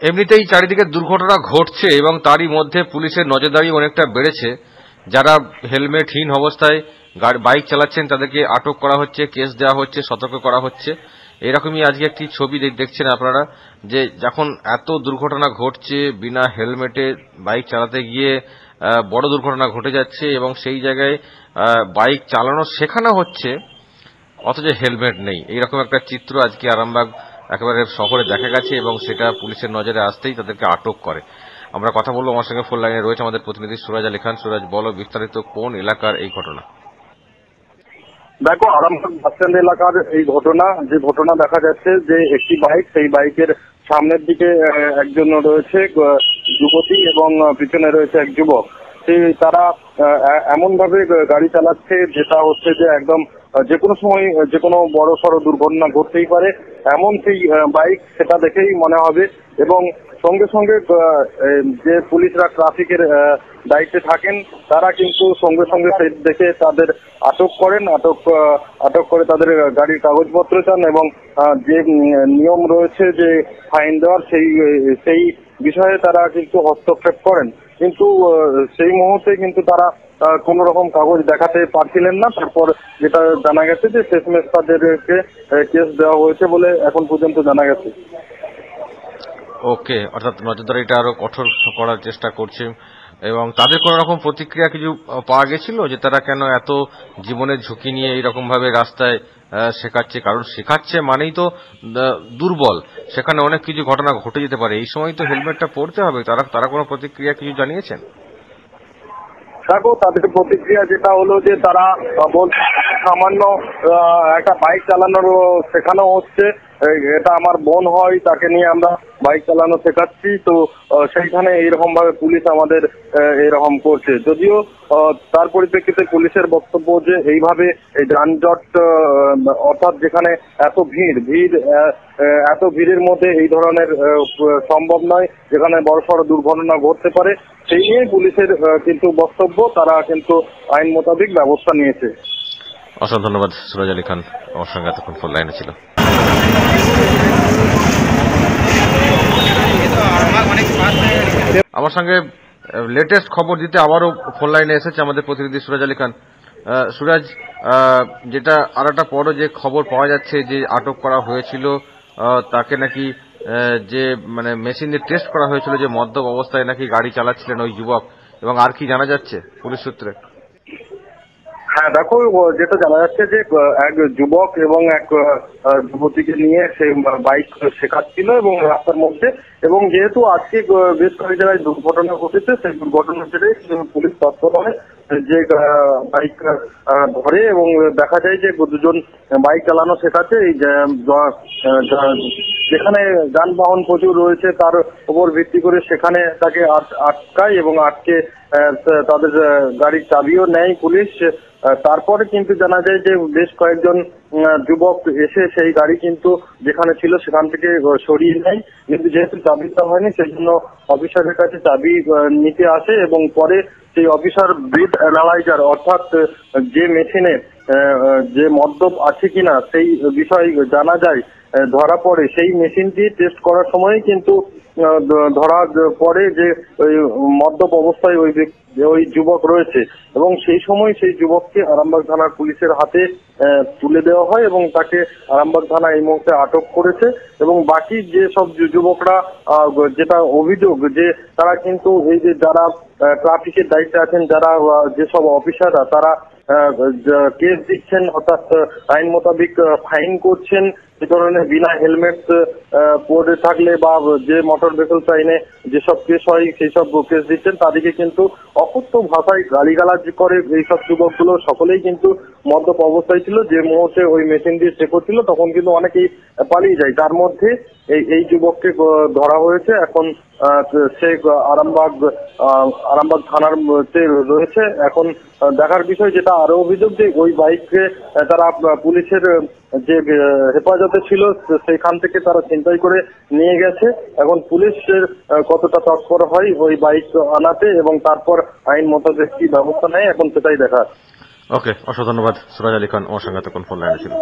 এমনিতেই চারিদিকে দুর্ঘটনা ঘটছে এবং তারই মধ্যে পুলিশের নজরদারি অনেকটা বেড়েছে। যারা হেলমেটহীন অবস্থায় বাইক চালাচ্ছেন, তাদেরকে আটক করা হচ্ছে, কেস দেওয়া হচ্ছে, সতর্ক করা হচ্ছে। এরকমই আজকে একটি ছবি দেখছেন আপনারা, যে যখন এত দুর্ঘটনা ঘটছে বিনা হেলমেটে বাইক চালাতে গিয়ে বড় দুর্ঘটনা ঘটে যাচ্ছে এবং সেই জায়গায় বাইক চালানো শেখানো হচ্ছে, অথচ হেলমেট নেই। এইরকম একটা চিত্র আজকে আরামবাগ একেবারে শহরে দেখা গেছে এবং সেটা পুলিশের নজরে আসতেই তাদেরকে আটক করে। আমরা কথা বলব আমার সঙ্গে ফোন লাইনে রয়েছে আমাদের প্রতিনিধি সুরাজ আলী খান। সুরাজ, বলো বিস্তারিত কোন এলাকার এই ঘটনা? দেখো, আরামবাগ এলাকার এই ঘটনা, যে ঘটনা দেখা যাচ্ছে যে একটি বাইক সেই বাইকের সামনের দিকে একজন রয়েছে যুবতী এবং পিছনে রয়েছে এক যুবক। তারা এমন ভাবে গাড়ি চালাচ্ছে, যেটা হচ্ছে যে একদম যে কোনো সময় যে কোনো বড় সড়ো দুর্ঘটনা ঘটতেই পারে। এমন সেই বাইক সেটা দেখেই মনে হবে। এবং সঙ্গে সঙ্গে যে পুলিশরা ট্রাফিকের দায়িত্বে থাকেন, তারা কিন্তু সঙ্গে সঙ্গে দেখে তাদের আটক করেন। আটক আটক করে তাদের গাড়ির কাগজপত্র চান এবং যে নিয়ম রয়েছে যে ফাইন দেওয়ার, সেই সেই বিষয়ে তারা কিন্তু হস্তক্ষেপ করেন। কিন্তু সেই মুহূর্তে কিন্তু তারা কোন রকম কাগজ দেখাতে পারছিলেন না। তারপর যেটা জানা গেছে যে শেষমেশ তাদেরকে কেস দেওয়া হয়েছে বলে এখন পর্যন্ত জানা গেছে। ওকে, অর্থাৎ নজরদারিটা আরও কঠোর করার চেষ্টা করছে। এবং তাদের কোন রকম প্রতিক্রিয়া কিছু পাওয়া গেছিল যে তারা কেন এত জীবনের ঝুঁকি নিয়ে এইরকম ভাবে রাস্তায় শেখাচ্ছে? কারণ শেখাচ্ছে মানেই তো দুর্বল। সেখানে অনেক কিছু ঘটনা ঘটে যেতে পারে। এই সময় তো হেলমেটটা পরতে হবে। তারা তারা কোনো প্রতিক্রিয়া কিছু জানিয়েছেন? দেখো তাদের প্রতিক্রিয়া যেটা হলো যে তারা বলছে সামান্য একটা বাইক চালানোর শেখানো হচ্ছে। এটা আমার বোন হয়, তাকে নিয়ে আমরা বাইক চালানো শেখাচ্ছি। তো সেইখানে এইরকম ভাবে পুলিশ আমাদের এরকম করছে। যদিও তার পরিপ্রেক্ষিতে পুলিশের বক্তব্য যে এইভাবে এই যানজট অর্থাৎ যেখানে এত ভিড় ভিড় এত ভিড়ের মধ্যে এই ধরনের সম্ভব নয়, যেখানে বড়সড় দুর্ঘটনা ঘটতে পারে। সেই নিয়ে পুলিশের কিন্তু বক্তব্য, তারা কিন্তু আইন মোতাবেক ব্যবস্থা নিয়েছে। অসংখ্য ধন্যবাদ, সুরাজ আলী খান। আমার সঙ্গে এতক্ষণ ফোন লাইনে ছিল। আমার সঙ্গে লেটেস্ট খবর দিতে আবারও ফোন লাইনে এসেছে আমাদের প্রতিনিধি সুরাজ আলী খান। সুরাজ যেটা আর একটা পরও যে খবর পাওয়া যাচ্ছে যে আটক করা হয়েছিল তাকে নাকি যে মানে মেশিন দিয়ে টেস্ট করা হয়েছিল যে মদ্যপ অবস্থায় নাকি গাড়ি চালাচ্ছিলেন ওই যুবক, এবং আর কি জানা যাচ্ছে পুলিশ সূত্রে? হ্যাঁ দেখো যেটা জানা যাচ্ছে যে এক যুবক এবং এক যুবতীকে নিয়ে সে বাইক শেখাচ্ছিল এবং রাস্তার মধ্যে, এবং যেহেতু আজকে বেশ কয়েক জায়গায় দুর্ঘটনা ঘটেছে, সেই দুর্ঘটনা ছেড়ে পুলিশ তৎপর হয় যে বাইক ধরে এবং দেখা যায় যে দুজন বাইক চালানো শেখাচ্ছে। এই যেখানে যানবাহন প্রচুর রয়েছে, তার উপর ভিত্তি করে সেখানে তাকে আটকায় এবং আটকে তাদের গাড়ির চাবিও নেয় পুলিশ। তারপরে কিন্তু জানা যায় যে বেশ কয়েকজন যুবক এসে সেই গাড়ি কিন্তু যেখানে ছিল সেখান থেকে সরিয়ে নেয়। কিন্তু যেহেতু চাবিটা হয়নি, সেই জন্য অফিসারের কাছে চাবি নিতে আসে এবং পরে সেই অফিসার ব্রিথ অ্যানালাইজার, অর্থাৎ যে মেশিনে যে মদ্যপ আছে কিনা, সেই বিষয় জানা যায়। ধরা পড়ে। সেই মেশিনটি টেস্ট করার সময় কিন্তু ধরা পড়ে যে ওই মদ্যপ অবস্থায় ওই ওই যুবক রয়েছে। এবং সেই সময় সেই যুবককে আরামবাগ থানার পুলিশের হাতে তুলে দেওয়া হয় এবং তাকে আরামবাগ থানা এই মুহূর্তে আটক করেছে। এবং বাকি যে সব যুবকরা যেটা অভিযোগ যে তারা কিন্তু এই যে যারা ট্রাফিকের দায়িত্বে আছেন, যারা যেসব অফিসাররা, তারা কেস দিচ্ছেন, অর্থাৎ আইন মোতাবেক ফাইন করছেন। এ ধরনের বিনা হেলমেট পরে থাকলে বা যে মোটর ভেহিকলস আইনে যেসব কেস হয় সেই সব কেস দিচ্ছেন, তাদেরকে কিন্তু অকথ্য ভাষায় গালিগালাজ করে এইসব যুবকগুলো। সকলেই কিন্তু মদ্যপ অবস্থায় ছিল, যে মুহূর্তে ওই মেশিন দিয়ে চেক করছিল, তখন কিন্তু অনেকেই পালিয়ে যায়। তার মধ্যে এই এই যুবককে ধরা হয়েছে। এখন সে আরামবাগ আরামবাগ থানার রয়েছে। এখন দেখার বিষয় যেটা আরও অভিযোগ যে ওই বাইককে তারা পুলিশের যে হেফাজতে ছিল সেখান থেকে তারা চিন্তাই করে নিয়ে গেছে। এখন পুলিশের কতটা তৎপর হয়, ওই বাইক আনাতে এবং তারপর আইন মোতাবেক কি ব্যবস্থা নেয়, এখন সেটাই দেখা ওকে, অসংখ্য ধন্যবাদ। সুরাজ আলী খান, আমার সঙ্গে তখন ফোন লাইনে ছিল